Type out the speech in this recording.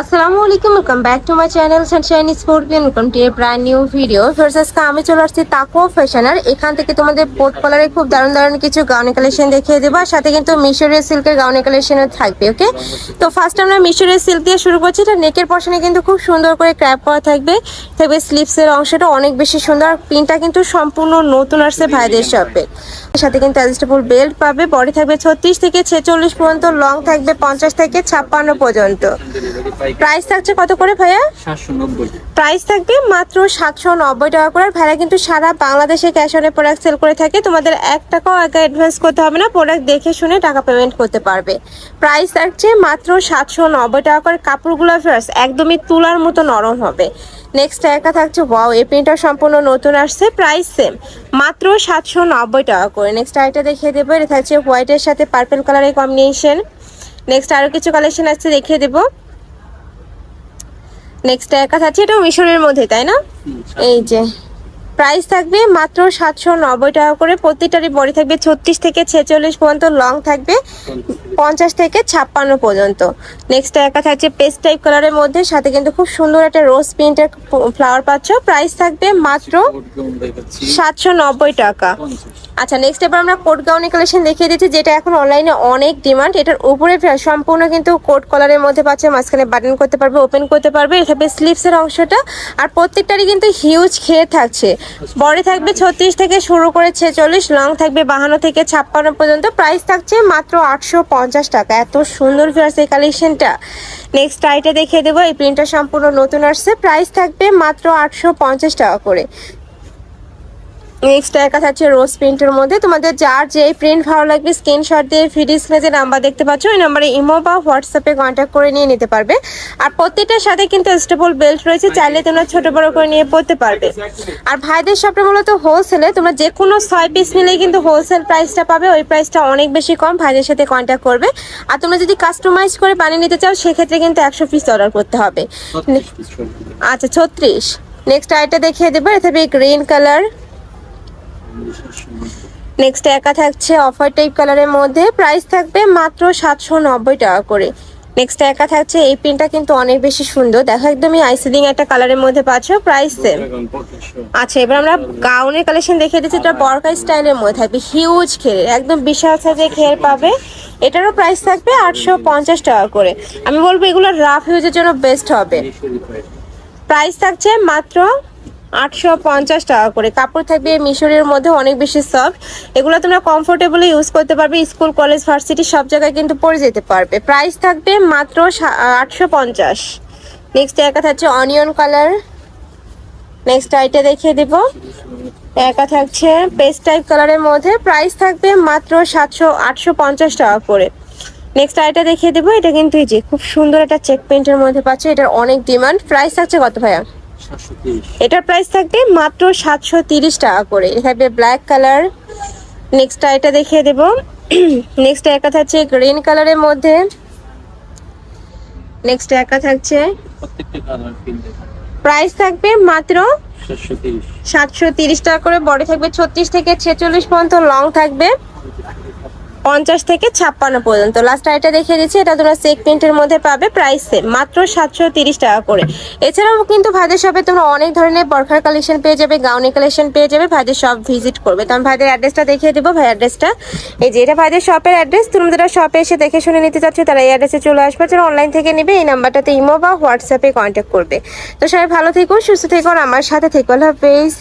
আসসালামু আলাইকুম welcome back to my channel Sunshine Sportian welcome to a brand new video first আজকে আমি চলে আসছি তাকো ফ্যাশনার এখান থেকে তোমাদের পোর্ট কলারে খুব দারুণ দারুণ কিছু গাউনি কালেকশন দেখিয়ে দেবো, আর সাথে কিন্তু মিশরের সিল্কের গাউনি কালেকশনও থাকবে ওকে তো ফার্স্ট আমরা মিশরের সিল্ক দিয়ে শুরু করছি। এটা নেকের পশনে কিন্তু খুব সুন্দর করে ক্র্যাপ করা থাকবে। থাকবে স্লিপসের অংশটা অনেক বেশি সুন্দর, আর পিনটা কিন্তু সম্পূর্ণ নতুন আসছে ভাইদের শপে সাথে কিন্তু অ্যাডজাস্টেবল বেল্ট পাবে। বডি থাকবে ছত্রিশ থেকে ছেচল্লিশ পর্যন্ত লং থাকবে পঞ্চাশ থেকে ছাপ্পান্ন পর্যন্ত। প্রাইস থাকছে কত করে ভাইয়া? প্রাইস থাকবে মাত্র সাতশো নব্বই টাকা করে। ভাইয়া কিন্তু সারা বাংলাদেশে ক্যাশ অনে প্রোডাক্ট সেল করে থাকে। তোমাদের এক টাকাও আগে অ্যাডভান্স করতে হবে না প্রোডাক্ট দেখে শুনে টাকা পেমেন্ট করতে পারবে। প্রাইস থাকছে মাত্র সাতশো নব্বই টাকা করে। কাপড়গুলো ফার্স্ট একদমই তুলার মতো নরম হবে। নেক্সট একা থাকছে ওয়াও এই প্রিন্টটা সম্পূর্ণ নতুন আসছে প্রাইস সেম মাত্র সাতশো নব্বই টাকা করে। নেক্সট আইটা দেখিয়ে দেবো এটা থাকছে হোয়াইটের সাথে পার্পল কালারের কম্বিনেশন নেক্সট আরও কিছু কালেকশন আসছে দেখিয়ে দেবো। নেক্সট একা থাকছে এটাও মিশরের মধ্যে তাই না? এই যে প্রাইস থাকবে মাত্র সাতশো নব্বই টাকা করে প্রতিটারই বডি থাকবে ছত্রিশ থেকে ছেচল্লিশ পর্যন্ত লং থাকবে। পঞ্চাশ থেকে ছাপ্পান্ন পর্যন্ত। নেক্সট একা থাকছে পেস্ট টাইপ কালারের মধ্যে, সাথে কিন্তু খুব সুন্দর একটা রোজ প্রিন্টের ফ্লাওয়ার পাচ্ছ। প্রাইস থাকবে মাত্র সাতশো নব্বই টাকা। আচ্ছা নেক্সট এবার আমরা কোট গাউনি কালেকশন দেখিয়ে দিচ্ছি, যেটা এখন অনলাইনে অনেক ডিমান্ড এটার উপরে সম্পূর্ণ কিন্তু কোট কলারের মধ্যে পাচ্ছে, মাঝখানে বাটন করতে পারবে ওপেন করতে পারবে। এখানে স্লিপসের অংশটা। আর প্রত্যেকটারই কিন্তু হিউজ খেয়ে থাকছে। বডি থাকবে ছত্রিশ থেকে শুরু করে ছেচল্লিশ লং থাকবে বাহান্ন থেকে ছাপ্পান্ন পর্যন্ত। প্রাইস থাকছে মাত্র আটশো পঞ্চাশ টাকা। এত সুন্দর ফিরছে এই কালেকশনটা নেক্সট আইটা দেখিয়ে দেবো। এই প্রিন্টটা সম্পূর্ণ নতুন আসছে। প্রাইস থাকবে মাত্র আটশো পঞ্চাশ টাকা করে। নেক্সট একা থাকছে রোজ প্রিন্টের মধ্যে। তোমাদের যার যে প্রিন্ট ভালো লাগবে স্ক্রিনশট দিয়ে ভিডিও স্ক্রিনে যে নাম্বার দেখতে পাচ্ছ ওই নাম্বারে ইমো বা হোয়াটসঅ্যাপে কন্ট্যাক্ট করে নিয়ে নিতে পারবে। আর প্রত্যেকটার সাথে কিন্তু স্টেবল বেল্ট রয়েছে চাইলে তোমরা ছোট বড় করে নিয়ে পড়তে পারবে। আর ভাইদের শপটা মূলত হোলসেলে তোমরা যে কোনো ছয় পিস নিলেই কিন্তু হোলসেল প্রাইসটা পাবে ওই প্রাইসটা অনেক বেশি কম ভাইদের সাথে কন্ট্যাক্ট করবে। আর তোমরা যদি কাস্টমাইজ করে বানিয়ে নিতে চাও সেক্ষেত্রে কিন্তু একশো পিস অর্ডার করতে হবে। আচ্ছা ছত্রিশ। নেক্সট আইটা দেখিয়ে দেবো এটা গ্রিন কালার নেক্সট একা থাকছে অফার টাইপ কালারের মধ্যে। প্রাইস থাকবে মাত্র সাতশো নব্বই টাকা করে। নেক্সট একা থাকছে, এই প্রিন্টটা কিন্তু অনেক বেশি সুন্দর। দেখো একদমই আইসিডিং একটা কালারের মধ্যে পাচ্ছ প্রাইস সেম আচ্ছা এবার আমরা গাউনের কালেকশন দেখিয়ে দিচ্ছি। এটা বরকা স্টাইলের মধ্যে থাকবে হিউজ খের একদম বিশাল সাইজের খের পাবে। এটারও প্রাইস থাকবে আটশো পঞ্চাশ টাকা করে। আমি বলব এগুলো রাফ ইউজের জন্য বেস্ট হবে। প্রাইস থাকছে মাত্র আটশো পঞ্চাশ টাকা করে। কাপড় থাকবে মিশরের মধ্যে অনেক বেশি সফট এগুলো তোমরা কমফোর্টেবলি ইউজ করতে পারবে স্কুল কলেজ ভার্সিটি সব জায়গায় কিন্তু পরে যেতে পারবে। প্রাইস থাকবে মাত্র আটশো পঞ্চাশ। নেক্সট একা থাকছে অনিয়ন কালার নেক্সট আইটা দেখিয়ে দেব। একা থাকছে পেস্ট টাইপ কালারের মধ্যে। প্রাইস থাকবে মাত্র সাতশো, আটশো পঞ্চাশ টাকা করে। নেক্সট আইটা দেখিয়ে দেবো। এটা কিন্তু এই যে খুব সুন্দর একটা চেক পেন্টের মধ্যে পাচ্ছে, এটার অনেক ডিমান্ড প্রাইস থাকছে কত ভাইয়া? এটার প্রাইস থাকবে মাত্র সাতশো তিরিশ টাকা করে। থাকবে ব্ল্যাক কালার নেক্সট এটা দেখিয়ে দেবো। নেক্সট একা থাকছে গ্রিন কালারের মধ্যে। নেক্সট একা থাকছে। প্রাইস থাকবে। মাত্র সাতশো তিরিশ। টাকা করে। বডি থাকবে ছত্রিশ থেকে ছেচল্লিশ পর্যন্ত লং থাকবে। পঞ্চাশ থেকে ছাপ্পান্ন পর্যন্ত। লাস্ট আইটা দেখিয়ে দিচ্ছি, এটা তোমরা চেক প্রিন্টের মধ্যে পাবে প্রাইস মাত্র সাতশো তিরিশ টাকা করে। এছাড়াও কিন্তু ভাইদের শপে তোমরা অনেক ধরনের বরখার কালেকশন পেয়ে যাবে গাউনি কালেকশন পেয়ে যাবে, ভাইদের শপ ভিজিট করবে। তো আমি ভাইদের অ্যাড্রেসটা দেখিয়ে দেবো, ভাই অ্যাড্রেসটা এই যে এটা ভাইদের শপের অ্যাড্রেস তুমি যারা শপে এসে দেখে শুনে নিতে চাচ্ছ, তারা এই অ্যাড্রেসে চলে আসবে। যারা অনলাইন থেকে নেবে, এই নাম্বারটাতে ইমো বা হোয়াটসঅ্যাপে কন্ট্যাক্ট করবে। তো সবাই ভালো থেকো, সুস্থ থেকো আমার সাথে থেকো। আল্লাহ হাফেজ।